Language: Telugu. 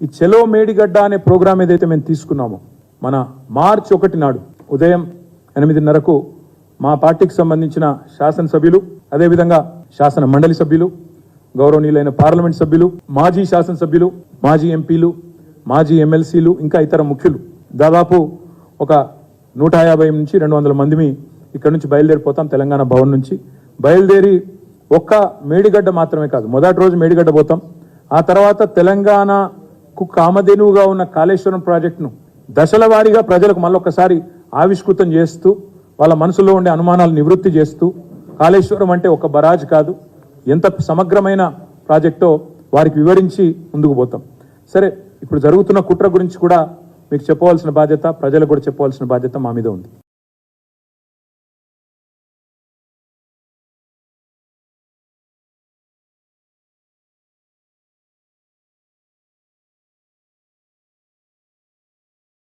ఈ చెలో మేడిగడ్డ అనే ప్రోగ్రాం ఏదైతే మేము తీసుకున్నామో మన మార్చి ఒకటి నాడు ఉదయం ఎనిమిదిన్నరకు మా పార్టీకి సంబంధించిన శాసనసభ్యులు అదేవిధంగా శాసన మండలి సభ్యులు గౌరవనీయులైన పార్లమెంట్ సభ్యులు మాజీ శాసనసభ్యులు మాజీ ఎంపీలు మాజీ ఎమ్మెల్సీలు ఇంకా ఇతర ముఖ్యులు. దాదాపు ఒక నూట యాభై నుంచి రెండు వందల మందిమి ఇక్కడ నుంచి బయలుదేరిపోతాం తెలంగాణ భవన్ నుంచి. బయలుదేరి ఒక్క మేడిగడ్డ మాత్రమే కాదు మొదటి రోజు మేడిగడ్డ పోతాం. ఆ తర్వాత తెలంగాణ కు కామధేనువుగా ఉన్న కాళేశ్వరం ప్రాజెక్టును దశల వారీగా ప్రజలకు మళ్ళొకసారి ఆవిష్కృతం చేస్తూ వాళ్ళ మనసులో ఉండే అనుమానాలు నివృత్తి చేస్తూ కాళేశ్వరం అంటే ఒక బరాజ్ కాదు. ఎంత సమగ్రమైన ప్రాజెక్టో వారికి వివరించి ముందుకు పోతాం. సరే ఇప్పుడు జరుగుతున్న కుట్ర గురించి కూడా మీకు చెప్పవలసిన బాధ్యత ప్రజలకు కూడా చెప్పవలసిన బాధ్యత మా మీద ఉంది.